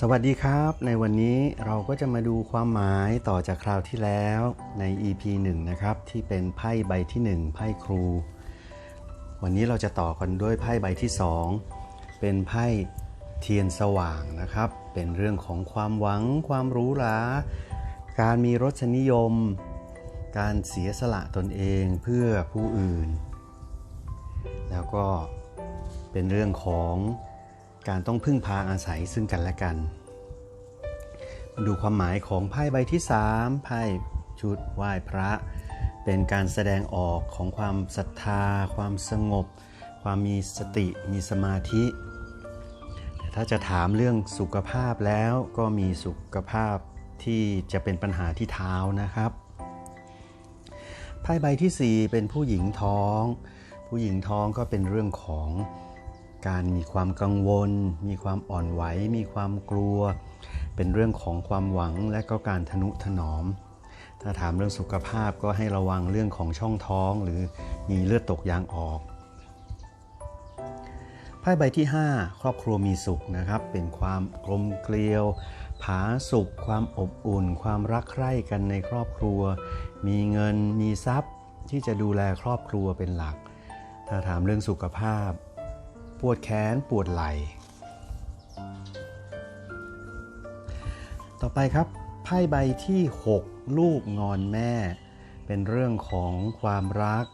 สวัสดีครับ ในวันนี้เราก็จะมาดูความหมายต่อจากคราวที่แล้วใน EP 1 นะครับ ที่เป็นไพ่ใบที่ 1 ไพ่ครู วันนี้เราจะต่อกันด้วยไพ่ใบที่ 2 เป็นไพ่เทียนสว่างนะครับ เป็นเรื่องของความหวัง ความรู้หราการมีรสนิยม การเสียสละตนเองเพื่อผู้อื่น แล้วก็เป็นเรื่องของ การต้องพึ่งพาอาศัยซึ่งกันและกัน มาดูความหมายของไพ่ใบที่ 3 ไพ่ชุดไหว้พระ เป็นการแสดงออกของความศรัทธา ความสงบ ความมีสติมีสมาธิ แต่ถ้าจะถามเรื่องสุขภาพแล้วก็มีสุขภาพที่จะเป็นปัญหาที่เท้านะครับไพ่ใบที่ 4 เป็นผู้หญิงท้อง ผู้หญิงท้องก็เป็นเรื่องของ การมีความกังวล มีความอ่อนไหว มีความกลัว เป็นเรื่องของความหวังและก็การทนุถนอม ถ้าถามเรื่องสุขภาพก็ให้ระวังเรื่องของช่องท้องหรือมีเลือดตกยางออกไพ่ใบที่ 5 ครอบครัวมีสุขนะครับ เป็นความกลมเกลียว ผาสุข ความอบอุ่น ความรักใคร่กันในครอบครัว มีเงินมีทรัพย์ที่จะดูแลครอบครัวเป็นหลัก ถ้าถามเรื่องสุขภาพ วดแขนปวดไหล่ ต่อไปครับไพ่ใบที่ 6 ลูกงอนแม่ เป็นเรื่องของความรัก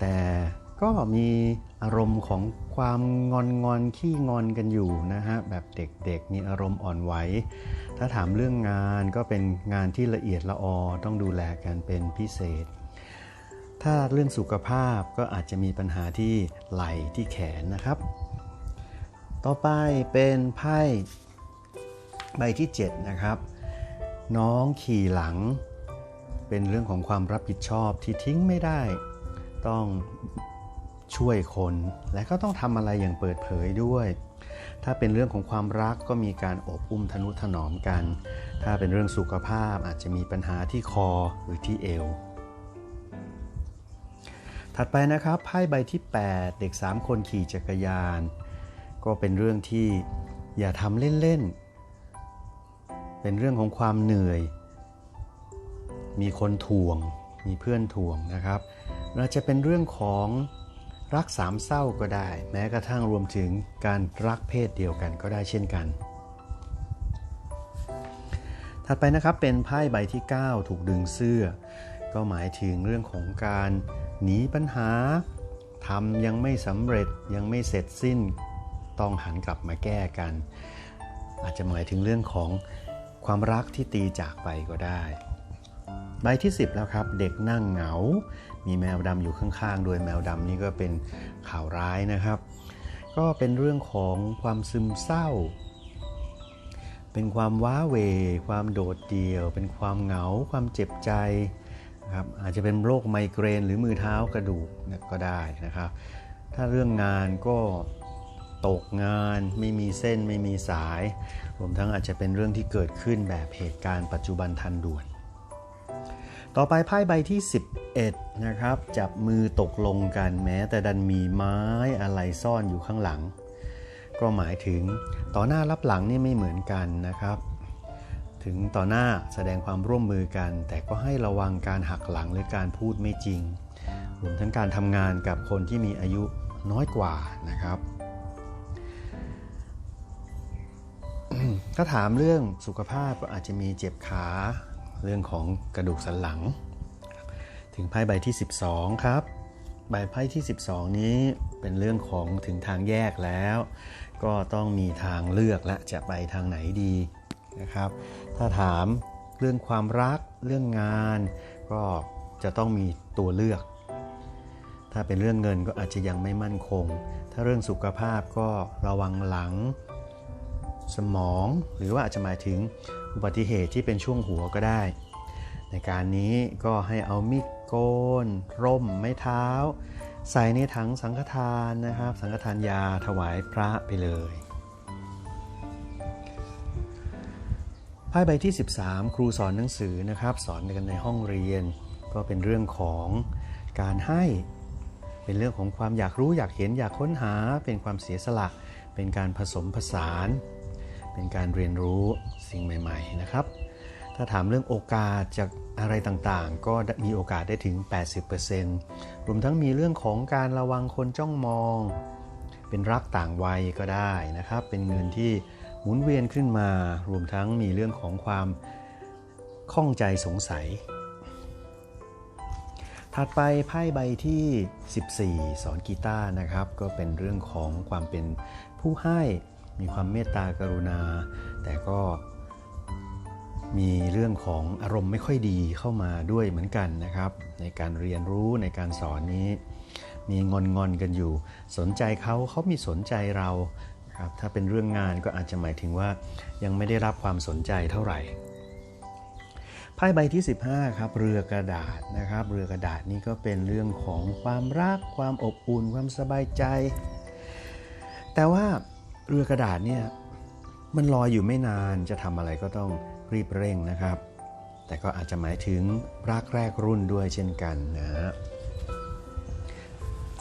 แต่ก็มีอารมณ์ของความงอนงอนขี้งอนกันอยู่นะฮะ แบบเด็กๆมีอารมณ์อ่อนไหว ถ้าถามเรื่องงานก็เป็นงานที่ละเอียดละออต้องดูแลกันเป็นพิเศษ ถ้าเรื่องสุขภาพก็อาจจะมีปัญหาที่ไหล่ที่แขนนะครับ ต่อไปเป็นไพ่ใบที่ 7 นะครับ น้องขี่หลัง เป็นเรื่องของความรับผิดชอบที่ทิ้งไม่ได้ ต้องช่วยคน และก็ต้องทำอะไรอย่างเปิดเผยด้วย ถ้าเป็นเรื่องของความรักก็มีการอบอุ้มทนุถนอมกัน ถ้าเป็นเรื่องสุขภาพอาจจะมีปัญหาที่คอหรือที่เอว ถัดไปนะครับไพ่ใบที่ 8 เด็ก 3 คนขี่จักรยาน ก็เป็นเรื่องที่อย่าทำเล่นๆ เป็นเรื่องของความเหนื่อย มีคนถ่วง มีเพื่อนถ่วงนะครับเราจะเป็นเรื่องของรักสามเศร้าก็ได้ แม้กระทั่งรวมถึงการรักเพศเดียวกันก็ได้เช่นกัน ถัดไปนะครับเป็นไพ่ใบที่ 9 ถูกดึงเสื้อ ก็หมายถึงเรื่องของการ หนีปัญหาทำยังไม่สำเร็จยังไม่เสร็จสิ้น ต้องหันกลับมาแก้กัน อาจจะหมายถึงเรื่องของความรักที่ตีจากไปก็ได้ใบที่ 10 แล้วครับ เด็กนั่งเหงา มีแมวดำอยู่ข้างๆโดยแมวดำนี่ก็เป็นข่าวร้ายนะครับ ก็เป็นเรื่องของความซึมเศร้า เป็นความว้าเว ความโดดเดี่ยว เป็นความเหงา ความเจ็บใจ ครับอาจจะเป็นโรคไมเกรนหรือมือเท้ากระดูกก็ได้นะครับ ถ้าเรื่องงานก็ตกงานไม่มีเส้นไม่มีสาย รวมทั้งอาจจะเป็นเรื่องที่เกิดขึ้นแบบเหตุการณ์ปัจจุบันทันด่วน ต่อไปไพ่ใบที่ 11 นะครับ จับมือตกลงกันแม้ แต่ดันมีไม้อะไรซ่อนอยู่ข้างหลัง ก็หมายถึงต่อหน้ารับหลังนี่ไม่เหมือนกันนะครับ ถึงต่อหน้าแสดงความร่วมมือกัน แต่ก็ให้ระวังการหักหลังหรือการพูดไม่จริงรวมทั้งการทำงานกับคนที่มีอายุน้อยกว่านะครับถ้าถามเรื่องสุขภาพอาจจะมีเจ็บขาเรื่องของกระดูกสันหลัง ถึงไพ่ใบที่ 12 ครับ ใบไพ่ที่ 12 นี้เป็นเรื่องของถึงทางแยกแล้ว ก็ต้องมีทางเลือกและจะไปทางไหนดี นะครับ ถ้าถามเรื่องความรักเรื่องงาน ก็จะต้องมีตัวเลือก ถ้าเป็นเรื่องเงินก็อาจจะยังไม่มั่นคง ถ้าเรื่องสุขภาพก็ระวังหลัง สมอง หรือว่าอาจจะหมายถึงอุบัติเหตุที่เป็นช่วงหัวก็ได้ ในการนี้ก็ให้เอามีดโกน ร่ม ไม้เท้า ใส่ในถังสังฆทานนะครับ สังฆทานยาถวายพระไปเลย ไพ่ใบที่ 13 ครูสอนหนังสือนะครับ สอนกันในห้องเรียน ก็เป็นเรื่องของการให้เป็นเรื่องของความอยากรู้อยากเห็นอยากค้นหา เป็นความเสียสละ เป็นการผสมผสาน เป็นการเรียนรู้สิ่งใหม่ ๆนะครับ ถ้าถามเรื่องโอกาสจากอะไรต่างๆ ก็มีโอกาสได้ถึง 80%รวมทั้งมีเรื่องของการระวังคนจ้องมอง เป็นรักต่างวัยก็ได้นะครับ เป็นเงินที่ หมุนเวียนขึ้นมารวมทั้งมีเรื่องของความข้องใจสงสัย ถัดไปไพ่ใบที่ 14 สอนกีตาร์นะครับ ก็เป็นเรื่องของความเป็นผู้ให้มีความเมตตากรุณา แต่ก็มีเรื่องของอารมณ์ไม่ค่อยดีเข้ามาด้วยเหมือนกันนะครับ ในการเรียนรู้ในการสอนนี้ มีงอนงอนกันอยู่ สนใจเขาเขามีสนใจเรา ครับถ้าเป็นเรื่องงานก็อาจจะหมายถึงว่ายังไม่ได้รับความสนใจเท่าไหร่ไพ่ใบที่ 15 ครับ เรือกระดาษนะครับ เรือกระดาษนี่ก็เป็นเรื่องของความรัก ความอบอุ่น ความสบายใจ แต่ว่าเรือกระดาษเนี่ยมันลอยอยู่ไม่นานจะทำอะไรก็ต้องรีบเร่งนะครับ แต่ก็อาจจะหมายถึงรักแรกรุ่นด้วยเช่นกันนะฮะ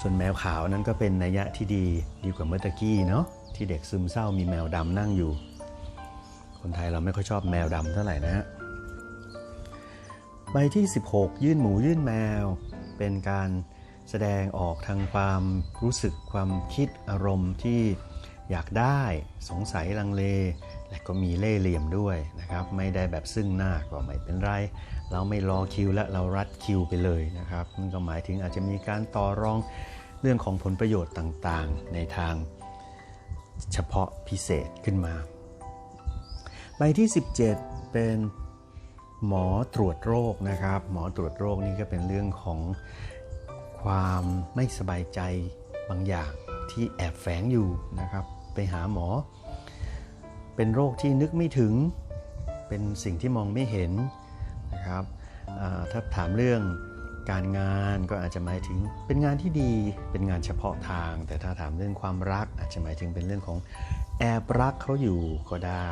ส่วนแมวขาวนั้นก็เป็นนัยยะที่ดีดีกว่าเมื่อกี้เนาะ ที่เด็กซึมเศร้ามีแมวดำนั่งอยู่ คนไทยเราไม่ค่อยชอบแมวดำเท่าไหร่นะฮะใบที่ 16 ยื่นหมูยื่นแมว เป็นการแสดงออกทางความรู้สึกความคิดอารมณ์ที่อยากได้สงสัยลังเล และก็มีเล่เหลี่ยมด้วยนะครับ ไม่ได้แบบซึ่งหน้าก็ไม่เป็นไร เราไม่รอคิวและเรารัดคิวไปเลยนะครับมันก็หมายถึงอาจจะมีการต่อรองเรื่องของผลประโยชน์ต่างๆ ในทาง เฉพาะพิเศษขึ้นมา ใบที่ 17 เป็นหมอตรวจโรคนะครับ หมอตรวจโรคนี่ก็เป็นเรื่องของความไม่สบายใจบางอย่างที่แอบแฝงอยู่นะครับ ไปหาหมอ เป็นโรคที่นึกไม่ถึง เป็นสิ่งที่มองไม่เห็นนะครับถ้าถามเรื่อง การงานก็อาจจะหมายถึงเป็นงานที่ดีเป็นงานเฉพาะทาง แต่ถ้าถามเรื่องความรัก อาจจะหมายถึงเป็นเรื่องของแอบรักเขาอยู่ก็ได้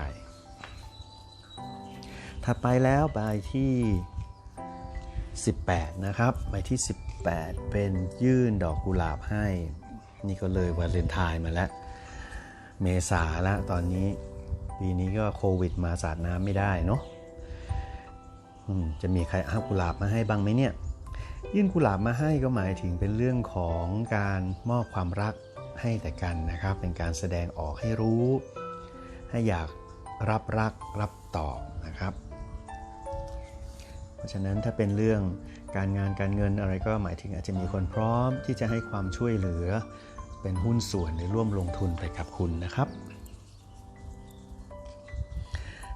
ถัดไปแล้วใบที่ 18 นะครับใบที่ 18 เป็นยื่นดอกกุหลาบให้ นี่ก็เลยวาเลนไทน์มาแล้ว เมษาแล้วตอนนี้ปีนี้ก็โควิดมาสาดน้ำไม่ได้เนาะจะมีใครเอากุหลาบมาให้บ้างไหมเนี่ย ยื่นกุหลาบมาให้ก็หมายถึงเป็นเรื่องของการมอบความรักให้แต่กันนะครับ เป็นการแสดงออกให้รู้ ให้อยากรับรักรับตอบนะครับ เพราะฉะนั้นถ้าเป็นเรื่องการงานการเงินอะไรก็หมายถึงอาจจะมีคนพร้อมที่จะให้ความช่วยเหลือ เป็นหุ้นส่วนหรือร่วมลงทุนไปกับคุณนะครับ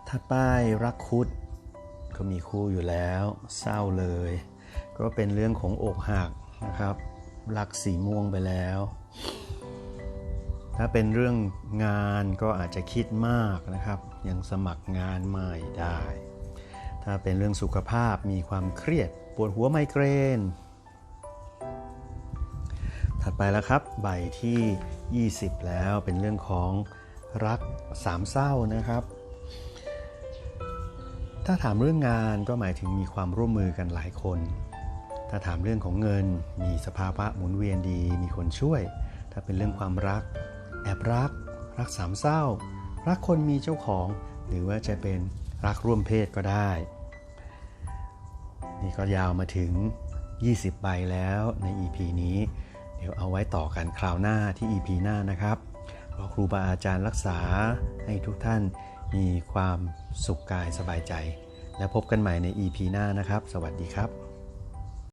ถัดไปรักคุดก็มีคู่อยู่แล้ว เศร้าเลย ก็เป็นเรื่องของอกหักนะครับรักสีม่วงไปแล้ว ถ้าเป็นเรื่องงานก็อาจจะคิดมากนะครับ ยังสมัครงานไม่ได้ ถ้าเป็นเรื่องสุขภาพมีความเครียด ปวดหัวไมเกรน ถัดไปแล้วครับ ใบที่ 20 แล้วเป็นเรื่องของรักสามเศร้านะครับ ถ้าถามเรื่องงานก็หมายถึงมีความร่วมมือกันหลายคน ถ้าถามเรื่องของเงิน มีสภาวะหมุนเวียนดี มีคนช่วย ถ้าเป็นเรื่องความรัก แอบรัก รักสามเศร้า รักคนมีเจ้าของ หรือว่าจะเป็นรักร่วมเพศก็ได้ นี่ก็ยาวมาถึง 20 ใบแล้วใน EP นี้ เดี๋ยวเอาไว้ต่อกันคราวหน้าที่ EP หน้านะครับขอครูบาอาจารย์รักษาให้ทุกท่านมีความสุขกายสบายใจ และพบกันใหม่ใน EP หน้านะครับ สวัสดีครับ